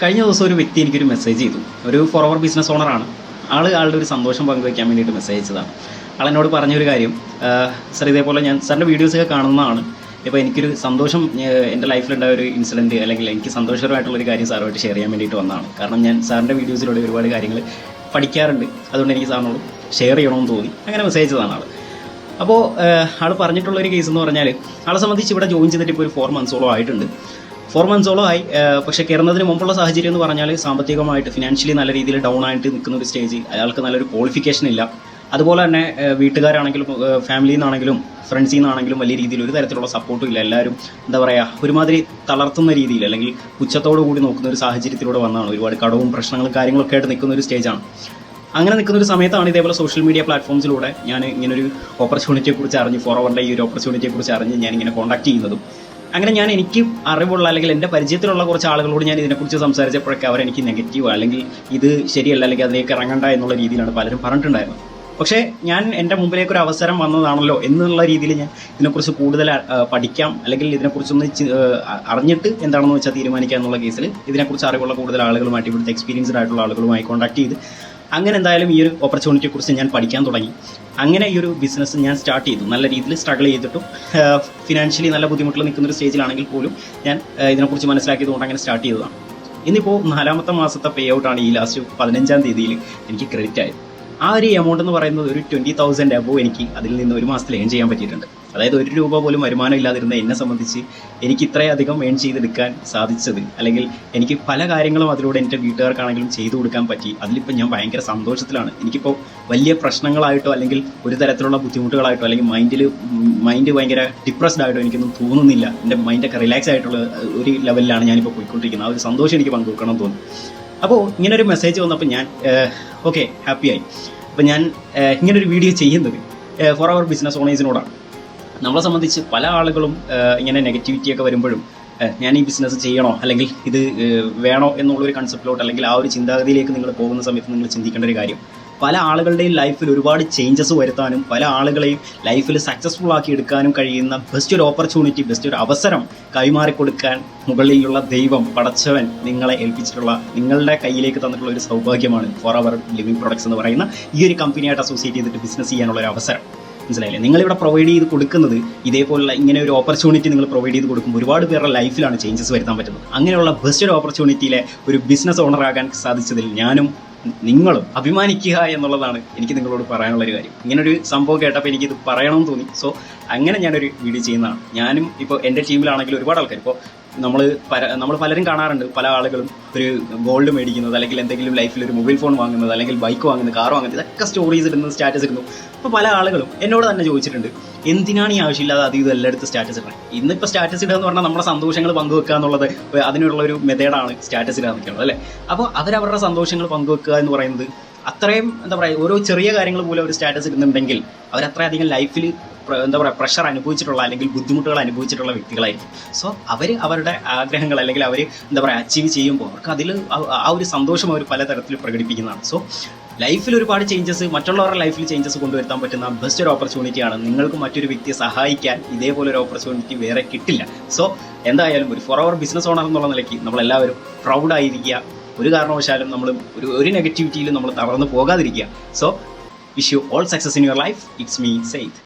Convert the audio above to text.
കഴിഞ്ഞ ദിവസം ഒരു വ്യക്തി എനിക്കൊരു മെസ്സേജ് ചെയ്തു. ഒരു ഫോർവർ ബിസിനസ് ഓണറാണ് ആൾ ആളുടെ ഒരു സന്തോഷം പങ്കുവയ്ക്കാൻ വേണ്ടിയിട്ട് മെസ്സേജ് അയച്ചതാണ് ആളെന്നോട് പറഞ്ഞൊരു കാര്യം സർ ഇതേപോലെ ഞാൻ സാറിന്റെ വീഡിയോസൊക്കെ കാണുന്നതാണ്. ഇപ്പോൾ എനിക്കൊരു സന്തോഷം എന്റെ ലൈഫിലുണ്ടായ ഒരു ഇൻസിഡന്റ് അല്ലെങ്കിൽ എനിക്ക് സന്തോഷകരമായിട്ടുള്ള ഒരു കാര്യം സാറുമായിട്ട് ഷെയർ ചെയ്യാൻ വേണ്ടിയിട്ട് വന്നതാണ്. കാരണം ഞാൻ സാറിന്റെ വീഡിയോസിലൂടെ ഒരുപാട് കാര്യങ്ങൾ പഠിക്കാറുണ്ട്. അതുകൊണ്ട് എനിക്ക് സാറിനോട് ഷെയർ ചെയ്യണമെന്ന് തോന്നി. അങ്ങനെ മെസ്സേജ് അയച്ചതാണ് ആൾ അപ്പോൾ ആൾ പറഞ്ഞിട്ടുള്ള ഒരു കേസ് എന്ന് പറഞ്ഞാൽ ആളെ സംബന്ധിച്ച് ഇവിടെ ജോയിൻ ചെയ്തിട്ട് ഇപ്പോൾ ഒരു ഫോർ മന്ത്സോളം ആയിട്ടുണ്ട്. ഫോർ മന്ത്സോളം ആയി. പക്ഷേ കയറുന്നതിന് മുമ്പുള്ള സാഹചര്യം എന്ന് പറഞ്ഞാൽ സാമ്പത്തികമായിട്ട് ഫിനാൻഷ്യലി നല്ല രീതിയിൽ ഡൗൺ ആയിട്ട് നിൽക്കുന്ന ഒരു സ്റ്റേജ് അയാൾക്ക് നല്ലൊരു ക്വാളിഫിക്കേഷൻ ഇല്ല. അതുപോലെ തന്നെ വീട്ടുകാരാണെങ്കിലും ഫാമിലിയിൽ നിന്നാണെങ്കിലും ഫ്രണ്ട്സിൽ നിന്നാണെങ്കിലും വലിയ രീതിയിൽ ഒരു തരത്തിലുള്ള സപ്പോർട്ടും ഇല്ല. എല്ലാവരും എന്താ പറയുക ഒരുമാതിരി തളർത്തുന്ന രീതിയിൽ അല്ലെങ്കിൽ പുച്ഛത്തോടു കൂടി നോക്കുന്ന ഒരു സാഹചര്യത്തിലൂടെ വന്നതാണ്. ഒരുപാട് കടവും പ്രശ്നങ്ങളും കാര്യങ്ങളൊക്കെ ആയിട്ട് നിൽക്കുന്ന ഒരു സ്റ്റേജാണ് അങ്ങനെ നിൽക്കുന്ന ഒരു സമയത്താണ് ഇതേപോലെ സോഷ്യൽ മീഡിയ പ്ലാറ്റ്ഫോംസിലൂടെ ഞാൻ ഇങ്ങനെ ഒരു ഓപ്പർച്യൂണിറ്റിയെ കുറിച്ച് അറിഞ്ഞ് ഫോറവറിന്റെ ഈ ഒരു ഓപ്പർച്യൂണിറ്റിയെക്കുറിച്ച് അറിഞ്ഞ് ഞാൻ ഇങ്ങനെ കോൺടാക്ട് ചെയ്യുന്നതും. അങ്ങനെ ഞാൻ എനിക്ക് അറിവുള്ള അല്ലെങ്കിൽ എന്റെ പരിചയത്തിലുള്ള കുറച്ച് ആളുകളോട് ഞാൻ ഇതിനെക്കുറിച്ച് സംസാരിച്ചപ്പോഴൊക്കെ അവരെനിക്ക് നെഗറ്റീവ് അല്ലെങ്കിൽ ഇത് ശരിയല്ല അല്ലെങ്കിൽ അതിലേക്ക് ഇറങ്ങണ്ട എന്നുള്ള രീതിയിലാണ് പലരും പറഞ്ഞിട്ടുണ്ടായിരുന്നത്. പക്ഷേ ഞാൻ എന്റെ മുമ്പിലേക്ക് ഒരു അവസരം വന്നതാണല്ലോ എന്നുള്ള രീതിയിൽ ഞാൻ ഇതിനെക്കുറിച്ച് കൂടുതൽ പഠിക്കാം അല്ലെങ്കിൽ ഇതിനെക്കുറിച്ചൊന്ന് അറിഞ്ഞിട്ട് എന്താണെന്ന് വെച്ചാൽ തീരുമാനിക്കാം എന്നുള്ള കേസിൽ ഇതിനെക്കുറിച്ച് അറിവുള്ള കൂടുതൽ ആളുകളുമായിട്ട് ഇവിടുത്തെ എക്സ്പീരിയൻസ്ഡ് ആയിട്ടുള്ള ആളുകളുമായി കോൺടാക്ട് ചെയ്ത് അങ്ങനെ എന്തായാലും ഈ ഒരു ഓപ്പർച്യൂണിറ്റിയെ കുറിച്ച് ഞാൻ പഠിക്കാൻ തുടങ്ങി. അങ്ങനെ ഈ ഒരു ബിസിനസ് ഞാൻ സ്റ്റാർട്ട് ചെയ്തു. നല്ല രീതിയിൽ സ്ട്രഗിൾ ചെയ്തിട്ടും ഫിനാൻഷ്യലി നല്ല ബുദ്ധിമുട്ടിൽ നിൽക്കുന്ന ഒരു സ്റ്റേജിലാണെങ്കിൽ പോലും ഞാൻ ഇതിനെക്കുറിച്ച് മനസ്സിലാക്കിയതുകൊണ്ട് അങ്ങനെ സ്റ്റാർട്ട് ചെയ്തതാണ്. ഇന്നിപ്പോൾ നാലാമത്തെ മാസത്തെ പേ ഔട്ടാണ് ഈ ലാസ്റ്റ് പതിനഞ്ചാം തീയതിയിൽ എനിക്ക് ക്രെഡിറ്റ് ആയത്. ആ ഒരു എമൗണ്ട് എന്ന് പറയുന്നത് ഒരു ട്വന്റി തൗസൻഡ് അബോ എനിക്ക് അതിൽ നിന്ന് ഒരു മാസത്തിൽ ഏൺ ചെയ്യാൻ പറ്റിയിട്ടുണ്ട്. അതായത് ഒരു രൂപ പോലും വരുമാനം ഇല്ലാതിരുന്ന എന്നെ സംബന്ധിച്ച് എനിക്ക് ഇത്രയധികം ഏൺ ചെയ്തെടുക്കാൻ സാധിച്ചത് അല്ലെങ്കിൽ എനിക്ക് പല കാര്യങ്ങളും അതിലൂടെ എന്റെ വീട്ടുകാർക്കാണെങ്കിലും ചെയ്തു കൊടുക്കാൻ പറ്റി. അതിലിപ്പോൾ ഞാൻ ഭയങ്കര സന്തോഷത്തിലാണ്. എനിക്കിപ്പോൾ വലിയ പ്രശ്നങ്ങളായിട്ടോ അല്ലെങ്കിൽ ഒരു തരത്തിലുള്ള ബുദ്ധിമുട്ടുകളായിട്ടോ അല്ലെങ്കിൽ മൈൻഡിൽ മൈൻഡ് ഭയങ്കര ഡിപ്രസ്ഡ് ആയിട്ടോ എനിക്കൊന്നും തോന്നുന്നില്ല. എന്റെ മൈൻഡൊക്കെ റിലാക്സ് ആയിട്ടുള്ള ഒരു ലെവലിലാണ് ഞാനിപ്പോൾ പോയിക്കൊണ്ടിരിക്കുന്നത്. ആ ഒരു സന്തോഷം എനിക്ക് പങ്കുവെക്കണം തോന്നുന്നു. തോന്നി അപ്പോൾ ഇങ്ങനൊരു മെസ്സേജ് വന്നപ്പോൾ ഞാൻ ഓക്കെ ഹാപ്പിയായി അപ്പോൾ ഞാൻ ഇങ്ങനൊരു വീഡിയോ ചെയ്യുന്നത് ഫോർ അവർ ബിസിനസ് ഓണേഴ്സിനോടാണ് നമ്മളെ സംബന്ധിച്ച് പല ആളുകളും ഇങ്ങനെ നെഗറ്റിവിറ്റിയൊക്കെ വരുമ്പോഴും ഞാൻ ഈ ബിസിനസ് ചെയ്യണോ അല്ലെങ്കിൽ ഇത് വേണോ എന്നുള്ളൊരു കൺസെപ്റ്റിലോട്ട് അല്ലെങ്കിൽ ആ ഒരു ചിന്താഗതിയിലേക്ക് നിങ്ങൾ പോകുന്ന സമയത്ത് നിങ്ങൾ ചിന്തിക്കേണ്ട ഒരു കാര്യം പല ആളുകളുടെയും ലൈഫിൽ ഒരുപാട് ചേഞ്ചസ് വരുത്താനും പല ആളുകളെയും ലൈഫിൽ സക്സസ്ഫുൾ ആക്കി എടുക്കാനും കഴിയുന്ന ബെസ്റ്റ് ഒരു ഓപ്പർച്യൂണിറ്റി ബെസ്റ്റ് ഒരു അവസരം കൈമാറി കൊടുക്കാൻ മുകളിലുള്ള ദൈവം പടച്ചവൻ നിങ്ങളെ ഏൽപ്പിച്ചിട്ടുള്ള നിങ്ങളുടെ കയ്യിലേക്ക് തന്നിട്ടുള്ള ഒരു സൗഭാഗ്യമാണ് ഫോർ അവർ ലിവിംഗ് പ്രൊഡക്ട്സ് എന്ന് പറയുന്ന ഈ ഒരു കമ്പനിയായിട്ട് അസോസിയേറ്റ് ചെയ്തിട്ട് ബിസിനസ് ചെയ്യാനുള്ള ഒരു അവസരം. മനസ്സിലായില്ലേ? നിങ്ങളിവിടെ പ്രൊവൈഡ് ചെയ്ത് കൊടുക്കുന്നത് ഇതേപോലുള്ള ഇങ്ങനെ ഒരു ഓപ്പർച്യൂണിറ്റി നിങ്ങൾ പ്രൊവൈഡ് ചെയ്ത് കൊടുക്കുമ്പോൾ ഒരുപാട് പേരുടെ ലൈഫിലാണ് ചേഞ്ചസ് വരുത്താൻ പറ്റുന്നത്. അങ്ങനെയുള്ള ബെസ്റ്റ് ഒരു ഓപ്പർച്യൂണിറ്റിയിലെ ഒരു ബിസിനസ് ഓണർ ആകാൻ സാധിച്ചതിൽ ഞാനും നിങ്ങളും അഭിമാനിക്കുക എന്നുള്ളതാണ് എനിക്ക് നിങ്ങളോട് പറയാനുള്ള ഒരു കാര്യം. ഇങ്ങനൊരു സംഭവം കേട്ടപ്പോൾ എനിക്കിത് പറയണമെന്ന് തോന്നി. സോ അങ്ങനെ ഞാനൊരു വീഡിയോ ചെയ്യുന്നതാണ്. ഞാനും ഇപ്പോൾ എന്റെ ടീമിലാണെങ്കിൽ ഒരുപാട് ആൾക്കാർ ഇപ്പോൾ നമ്മൾ പല നമ്മൾ പലരും കാണാറുണ്ട് പല ആളുകളും ഒരു ഗോൾഡ് മേടിക്കുന്നത് അല്ലെങ്കിൽ എന്തെങ്കിലും ലൈഫിൽ ഒരു മൊബൈൽ ഫോൺ വാങ്ങുന്നത് അല്ലെങ്കിൽ ബൈക്ക് വാങ്ങുന്നത് കാർ വാങ്ങുന്നത് ഇതൊക്കെ സ്റ്റോറീസ് ഇടുന്നത് സ്റ്റാറ്റസ് ഇടുന്നു. അപ്പോൾ പല ആളുകളും എന്നോട് തന്നെ ചോദിച്ചിട്ടുണ്ട് എന്തിനാണ് ഈ ആവശ്യമില്ലാതെ അത് ഇത് എല്ലായിടത്തും സ്റ്റാറ്റസ് ഇടണം? ഇന്നിപ്പോൾ സ്റ്റാറ്റസ് ഇടുക എന്ന് പറഞ്ഞാൽ നമ്മുടെ സന്തോഷങ്ങൾ പങ്കുവെക്കുക എന്നുള്ളത് അതിനുള്ള ഒരു മെത്തേഡാണ് സ്റ്റാറ്റസ് ഇടുക എന്നൊക്കെയുള്ളത് അല്ലേ? അപ്പോൾ അവരവരുടെ സന്തോഷങ്ങൾ പങ്കുവെക്കുക എന്ന് പറയുന്നത് അത്രയും എന്താ പറയുക ഓരോ ചെറിയ കാര്യങ്ങൾ പോലും അവർ സ്റ്റാറ്റസ് ഇടുന്നുണ്ടെങ്കിൽ അവരത്രയധികം ലൈഫിൽ എന്താ പറയുക പ്രഷർ അനുഭവിച്ചിട്ടുള്ള അല്ലെങ്കിൽ ബുദ്ധിമുട്ടുകൾ അനുഭവിച്ചിട്ടുള്ള വ്യക്തികളായിരിക്കും. സോ അവർ അവരുടെ ആഗ്രഹങ്ങൾ അല്ലെങ്കിൽ അവർ എന്താ പറയുക അച്ചീവ് ചെയ്യുമ്പോൾ അവർക്ക് അതിൽ ആ ഒരു സന്തോഷം അവർ പലതരത്തിൽ പ്രകടിപ്പിക്കുന്നതാണ്. സോ ലൈഫിൽ ഒരുപാട് ചേഞ്ചസ് മറ്റുള്ളവരുടെ ലൈഫിൽ ചേഞ്ചസ് കൊണ്ടുവരുത്താൻ പറ്റുന്ന ബെസ്റ്റ് ഒരു ഓപ്പർച്യൂണിറ്റിയാണ് നിങ്ങൾക്ക് മറ്റൊരു വ്യക്തിയെ സഹായിക്കാൻ ഇതേപോലെ ഒരു ഓപ്പർച്യൂണിറ്റി വേറെ കിട്ടില്ല. സോ എന്തായാലും ഒരു ഫോർ അവർ ബിസിനസ് ഓണർ എന്നുള്ള നിലയ്ക്ക് നമ്മളെല്ലാവരും പ്രൗഡായിരിക്കുക ഒരു കാരണവശാലും നമ്മൾ ഒരു ഒരു നെഗറ്റിവിറ്റിയിലും നമ്മൾ തളർന്നു പോകാതിരിക്കുക. So wish you all success in your life it's me Saith